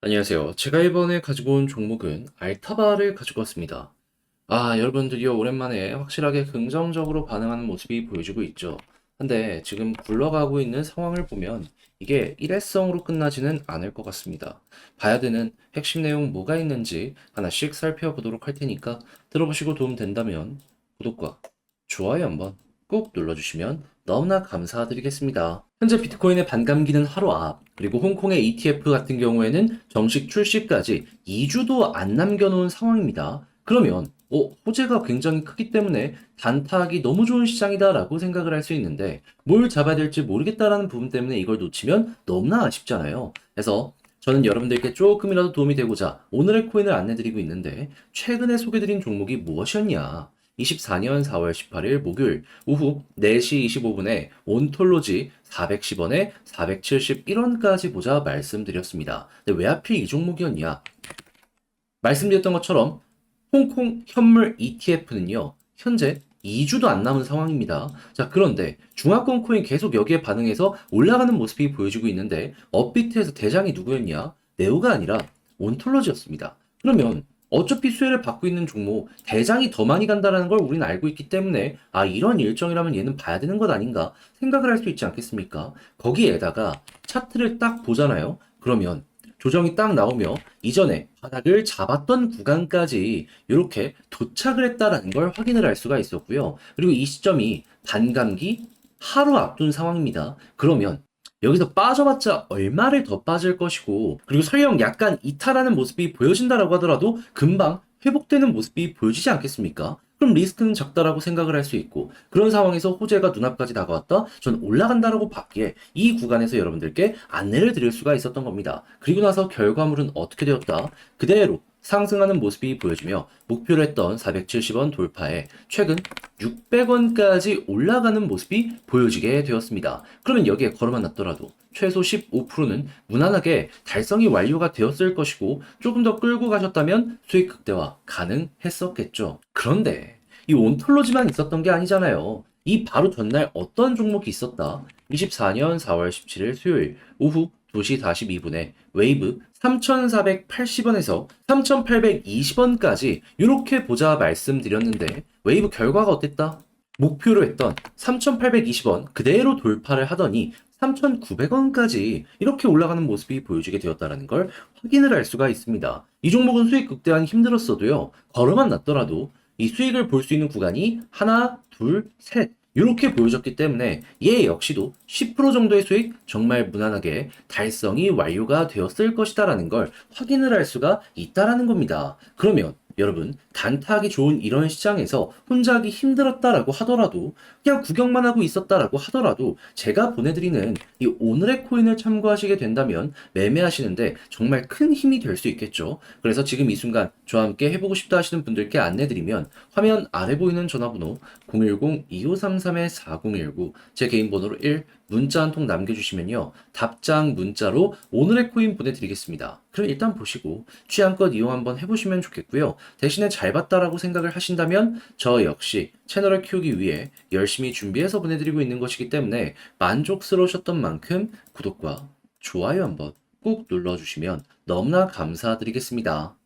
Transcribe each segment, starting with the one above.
안녕하세요. 제가 이번에 가지고 온 종목은 알타바를 가지고 왔습니다. 아, 여러분 드디어 오랜만에 확실하게 긍정적으로 반응하는 모습이 보여지고 있죠. 근데 지금 굴러가고 있는 상황을 보면 이게 일회성으로 끝나지는 않을 것 같습니다. 봐야 되는 핵심 내용 뭐가 있는지 하나씩 살펴보도록 할 테니까 들어보시고 도움 된다면 구독과 좋아요 한번 꼭 눌러주시면 너무나 감사드리겠습니다. 현재 비트코인의 반감기는 하루 앞, 그리고 홍콩의 ETF 같은 경우에는 정식 출시까지 2주도 안 남겨놓은 상황입니다. 그러면 어, 호재가 굉장히 크기 때문에 단타하기 너무 좋은 시장이다라고 생각을 할 수 있는데 뭘 잡아야 될지 모르겠다라는 부분 때문에 이걸 놓치면 너무나 아쉽잖아요. 그래서 저는 여러분들께 조금이라도 도움이 되고자 오늘의 코인을 안내드리고 있는데 최근에 소개드린 종목이 무엇이었냐? 24년 4월 18일 목요일 오후 4시 25분에 온톨로지 410원에 471원까지 보자 말씀드렸습니다. 근데 왜 하필 이 종목이었냐? 말씀드렸던 것처럼 홍콩 현물 ETF는요, 현재 2주도 안 남은 상황입니다. 자, 그런데 중화권 코인 계속 여기에 반응해서 올라가는 모습이 보여지고 있는데, 업비트에서 대장이 누구였냐? 네오가 아니라 온톨로지였습니다. 그러면 어차피 수혜를 받고 있는 종목, 대장이 더 많이 간다는 걸 우리는 알고 있기 때문에, 아, 이런 일정이라면 얘는 봐야 되는 것 아닌가 생각을 할 수 있지 않겠습니까? 거기에다가 차트를 딱 보잖아요? 그러면 조정이 딱 나오며 이전에 바닥을 잡았던 구간까지 이렇게 도착을 했다라는 걸 확인을 할 수가 있었고요. 그리고 이 시점이 반감기 하루 앞둔 상황입니다. 그러면 여기서 빠져봤자 얼마를 더 빠질 것이고 그리고 설령 약간 이탈하는 모습이 보여진다라고 하더라도 금방 회복되는 모습이 보여지지 않겠습니까? 그럼 리스크는 작다라고 생각을 할 수 있고 그런 상황에서 호재가 눈앞까지 다가왔다. 전 올라간다라고 봤기에 이 구간에서 여러분들께 안내를 드릴 수가 있었던 겁니다. 그리고 나서 결과물은 어떻게 되었다? 그대로 상승하는 모습이 보여지며 목표로 했던 470원 돌파에 최근 600원까지 올라가는 모습이 보여지게 되었습니다. 그러면 여기에 걸어만 놨더라도 최소 15%는 무난하게 달성이 완료가 되었을 것이고 조금 더 끌고 가셨다면 수익 극대화 가능했었겠죠. 그런데 이 온톨로지만 있었던 게 아니잖아요. 이 바로 전날 어떤 종목이 있었다? 24년 4월 17일 수요일 오후 2시 42분에 웨이브 3,480원에서 3,820원까지 이렇게 보자 말씀드렸는데 웨이브 결과가 어땠다? 목표로 했던 3,820원 그대로 돌파를 하더니 3,900원까지 이렇게 올라가는 모습이 보여지게 되었다는 걸 확인을 할 수가 있습니다. 이 종목은 수익 극대화는 힘들었어도요. 걸어만 놨더라도 이 수익을 볼 수 있는 구간이 하나, 둘, 셋 이렇게 보여졌기 때문에 얘 역시도 10% 정도의 수익 정말 무난하게 달성이 완료가 되었을 것이다라는 걸 확인을 할 수가 있다라는 겁니다. 그러면 여러분 단타하기 좋은 이런 시장에서 혼자 하기 힘들었다라고 하더라도 그냥 구경만 하고 있었다라고 하더라도 제가 보내드리는 이 오늘의 코인을 참고하시게 된다면 매매하시는데 정말 큰 힘이 될 수 있겠죠. 그래서 지금 이 순간 저와 함께 해보고 싶다 하시는 분들께 안내드리면 화면 아래 보이는 전화번호 010-2533-4019 제 개인 번호로 1 문자 한 통 남겨주시면요. 답장 문자로 오늘의 코인 보내드리겠습니다. 그럼 일단 보시고 취향껏 이용 한번 해보시면 좋겠고요. 대신에 잘 봤다라고 생각을 하신다면 저 역시 채널을 키우기 위해 열심히 준비해서 보내드리고 있는 것이기 때문에 만족스러우셨던 만큼 구독과 좋아요 한번 꾹 눌러주시면 너무나 감사드리겠습니다.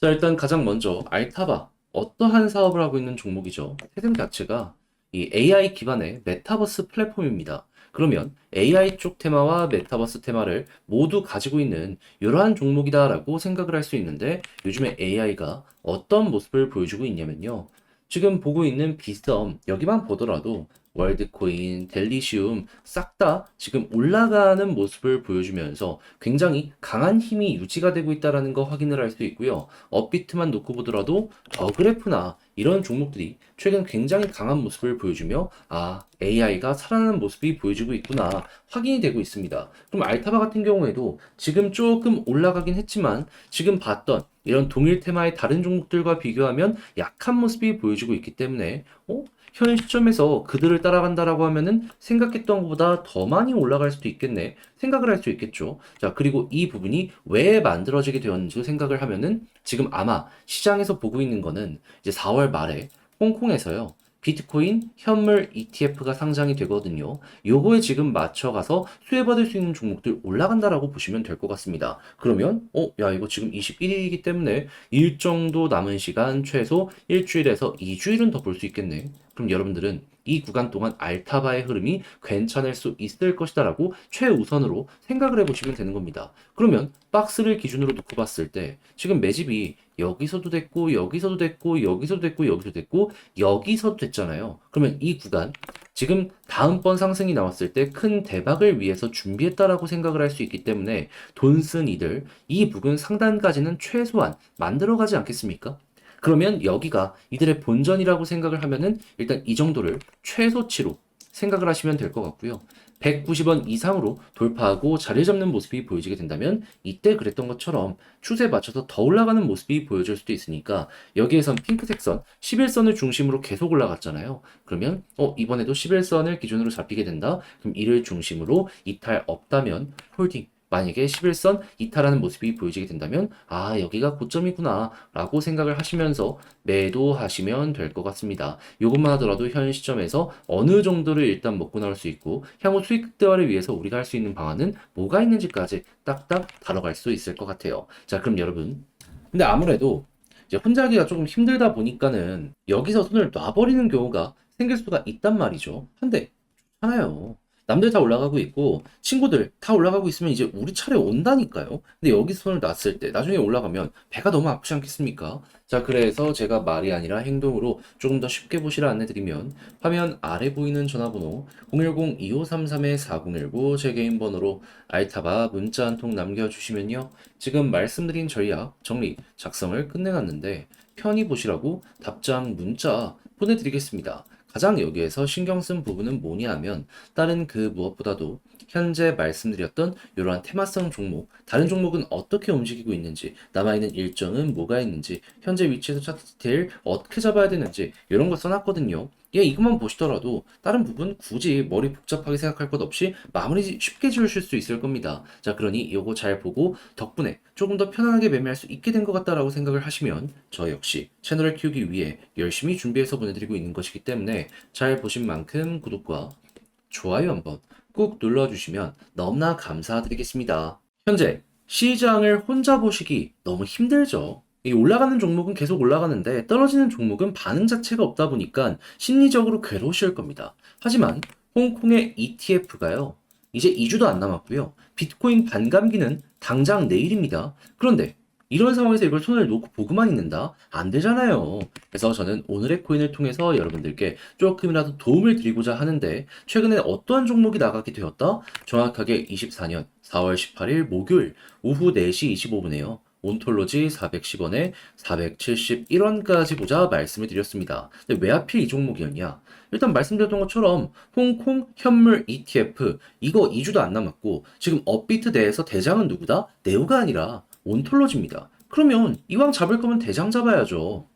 자, 일단 가장 먼저 알타바 어떠한 사업을 하고 있는 종목이죠. 태생 자체가 이 AI 기반의 메타버스 플랫폼입니다. 그러면 AI 쪽 테마와 메타버스 테마를 모두 가지고 있는 이러한 종목이다라고 생각을 할 수 있는데 요즘에 AI가 어떤 모습을 보여주고 있냐면요. 지금 보고 있는 비썸 여기만 보더라도 월드코인, 델리시움 싹 다 지금 올라가는 모습을 보여주면서 굉장히 강한 힘이 유지가 되고 있다라는 거 확인을 할 수 있고요. 업비트만 놓고 보더라도 더그래프나 이런 종목들이 최근 굉장히 강한 모습을 보여주며 아 AI가 살아나는 모습이 보여지고 있구나 확인이 되고 있습니다. 그럼 알타바 같은 경우에도 지금 조금 올라가긴 했지만 지금 봤던 이런 동일 테마의 다른 종목들과 비교하면 약한 모습이 보여지고 있기 때문에 어? 현 시점에서 그들을 따라간다라고 하면은 생각했던 것보다 더 많이 올라갈 수도 있겠네 생각을 할 수 있겠죠. 자 그리고 이 부분이 왜 만들어지게 되었는지 생각을 하면은 지금 아마 시장에서 보고 있는 거는 이제 4월 말에 홍콩에서요. 비트코인, 현물 ETF가 상장이 되거든요. 요거에 지금 맞춰가서 수혜받을 수 있는 종목들 올라간다라고 보시면 될 것 같습니다. 그러면 어, 야 이거 지금 21일이기 때문에 일정도 남은 시간 최소 일주일에서 2주일은 더 볼 수 있겠네. 그럼 여러분들은 이 구간 동안 알타바의 흐름이 괜찮을 수 있을 것이다라고 최우선으로 생각을 해보시면 되는 겁니다. 그러면 박스를 기준으로 놓고 봤을 때 지금 매집이 여기서도 됐고 여기서도 됐고 여기서도 됐고 여기서도 됐고 여기서도 됐잖아요. 그러면 이 구간 지금 다음번 상승이 나왔을 때 큰 대박을 위해서 준비했다라고 생각을 할 수 있기 때문에 돈 쓴 이들 이 부근 상단까지는 최소한 만들어가지 않겠습니까? 그러면 여기가 이들의 본전이라고 생각을 하면은 일단 이 정도를 최소치로 생각을 하시면 될 것 같고요. 190원 이상으로 돌파하고 자리 잡는 모습이 보여지게 된다면 이때 그랬던 것처럼 추세에 맞춰서 더 올라가는 모습이 보여질 수도 있으니까 여기에선 핑크색 선 11선을 중심으로 계속 올라갔잖아요. 그러면 어 이번에도 11선을 기준으로 잡히게 된다. 그럼 이를 중심으로 이탈 없다면 홀딩 만약에 11선 이탈하는 모습이 보여지게 된다면 아 여기가 고점이구나 라고 생각을 하시면서 매도하시면 될 것 같습니다. 이것만 하더라도 현 시점에서 어느 정도를 일단 먹고 나올 수 있고 향후 수익 극대화를 위해서 우리가 할 수 있는 방안은 뭐가 있는지까지 딱딱 다뤄갈 수 있을 것 같아요. 자 그럼 여러분 근데 아무래도 이제 혼자 하기가 조금 힘들다 보니까는 여기서 손을 놔버리는 경우가 생길 수가 있단 말이죠. 근데 좋잖아요. 남들 다 올라가고 있고 친구들 다 올라가고 있으면 이제 우리 차례 온다니까요. 근데 여기서 손을 놨을 때 나중에 올라가면 배가 너무 아프지 않겠습니까? 자, 그래서 제가 말이 아니라 행동으로 조금 더 쉽게 보시라 안내드리면 화면 아래 보이는 전화번호 010-2533-4019 제 개인 번호로 알타바 문자 한 통 남겨주시면요. 지금 말씀드린 전략 정리 작성을 끝내놨는데 편히 보시라고 답장 문자 보내드리겠습니다. 가장 여기에서 신경 쓴 부분은 뭐냐 하면 다른 그 무엇보다도 현재 말씀드렸던 이러한 테마성 종목, 다른 종목은 어떻게 움직이고 있는지, 남아있는 일정은 뭐가 있는지, 현재 위치에서 차트 디테일 어떻게 잡아야 되는지 이런 거 써놨거든요. 예, 이것만 보시더라도 다른 부분 굳이 머리 복잡하게 생각할 것 없이 마무리 쉽게 지으실 수 있을 겁니다. 자, 그러니 이거 잘 보고 덕분에 조금 더 편안하게 매매할 수 있게 된 것 같다라고 생각을 하시면 저 역시 채널을 키우기 위해 열심히 준비해서 보내드리고 있는 것이기 때문에 잘 보신 만큼 구독과 좋아요 한번 꾹 눌러주시면 너무나 감사드리겠습니다. 현재 시장을 혼자 보시기 너무 힘들죠. 이 올라가는 종목은 계속 올라가는데 떨어지는 종목은 반응 자체가 없다 보니까 심리적으로 괴로우실 겁니다. 하지만 홍콩의 ETF가요. 이제 2주도 안 남았고요. 비트코인 반감기는 당장 내일입니다. 그런데 이런 상황에서 이걸 손을 놓고 보고만 있는다? 안 되잖아요. 그래서 저는 오늘의 코인을 통해서 여러분들께 조금이라도 도움을 드리고자 하는데 최근에 어떠한 종목이 나가게 되었다? 정확하게 24년 4월 18일 목요일 오후 4시 25분에요. 온톨로지 410원에 471원까지 보자 말씀을 드렸습니다. 근데 왜 하필 이 종목이었냐? 일단 말씀드렸던 것처럼 홍콩 현물 ETF 이거 2주도 안 남았고 지금 업비트 내에서 대장은 누구다? 네오가 아니라 온톨로지입니다. 그러면 이왕 잡을 거면 대장 잡아야죠.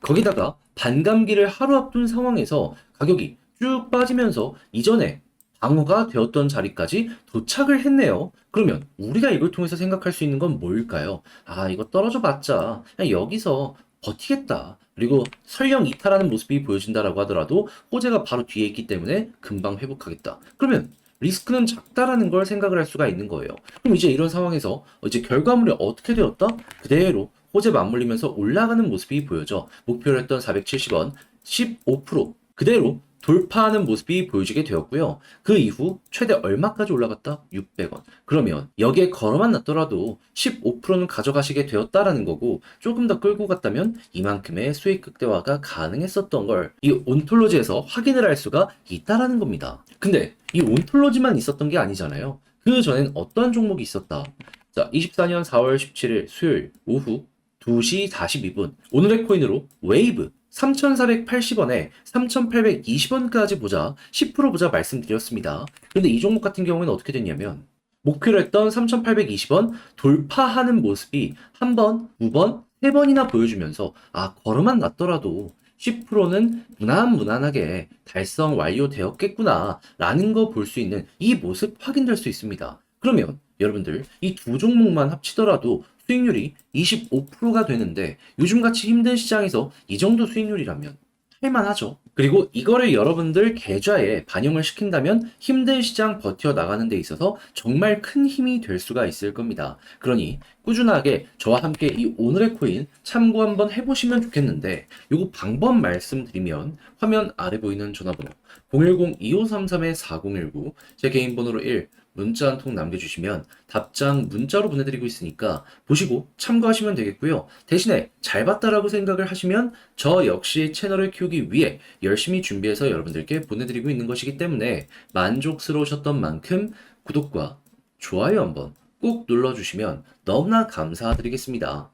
거기다가 반감기를 하루 앞둔 상황에서 가격이 쭉 빠지면서 이전에 방어가 되었던 자리까지 도착을 했네요. 그러면 우리가 이걸 통해서 생각할 수 있는 건 뭘까요? 아, 이거 떨어져 봤자 그냥 여기서 버티겠다. 그리고 설령 이탈하는 모습이 보여진다라고 하더라도 호재가 바로 뒤에 있기 때문에 금방 회복하겠다. 그러면 리스크는 작다라는 걸 생각을 할 수가 있는 거예요. 그럼 이제 이런 상황에서 이제 결과물이 어떻게 되었다? 그대로 호재 맞물리면서 올라가는 모습이 보여져 목표를 했던 470원 15% 그대로 돌파하는 모습이 보여지게 되었고요. 그 이후 최대 얼마까지 올라갔다? 600원. 그러면 여기에 걸어만 놨더라도 15%는 가져가시게 되었다라는 거고 조금 더 끌고 갔다면 이만큼의 수익 극대화가 가능했었던 걸 이 온톨로지에서 확인을 할 수가 있다라는 겁니다. 근데 이 온톨로지만 있었던 게 아니잖아요. 그 전엔 어떤 종목이 있었다? 자, 24년 4월 17일 수요일 오후 2시 42분 오늘의 코인으로 웨이브 3,480원에 3,820원까지 보자 10% 보자 말씀드렸습니다. 근데 이 종목 같은 경우에는 어떻게 됐냐면 목표로 했던 3,820원 돌파하는 모습이 한 번, 두 번, 세 번이나 보여주면서 아 걸어만 놨더라도 10%는 무난 무난하게 달성 완료되었겠구나 라는 거 볼 수 있는 이 모습 확인될 수 있습니다. 그러면 여러분들 이 두 종목만 합치더라도 수익률이 25%가 되는데 요즘같이 힘든 시장에서 이 정도 수익률이라면 할만하죠. 그리고 이거를 여러분들 계좌에 반영을 시킨다면 힘든 시장 버텨나가는 데 있어서 정말 큰 힘이 될 수가 있을 겁니다. 그러니 꾸준하게 저와 함께 이 오늘의 코인 참고 한번 해보시면 좋겠는데 요거 방법 말씀드리면 화면 아래 보이는 전화번호 010-2533-4019 제 개인 번호로 1 문자 한 통 남겨주시면 답장 문자로 보내드리고 있으니까 보시고 참고하시면 되겠고요. 대신에 잘 봤다라고 생각을 하시면 저 역시 채널을 키우기 위해 열심히 준비해서 여러분들께 보내드리고 있는 것이기 때문에 만족스러우셨던 만큼 구독과 좋아요 한번 꼭 눌러주시면 너무나 감사드리겠습니다.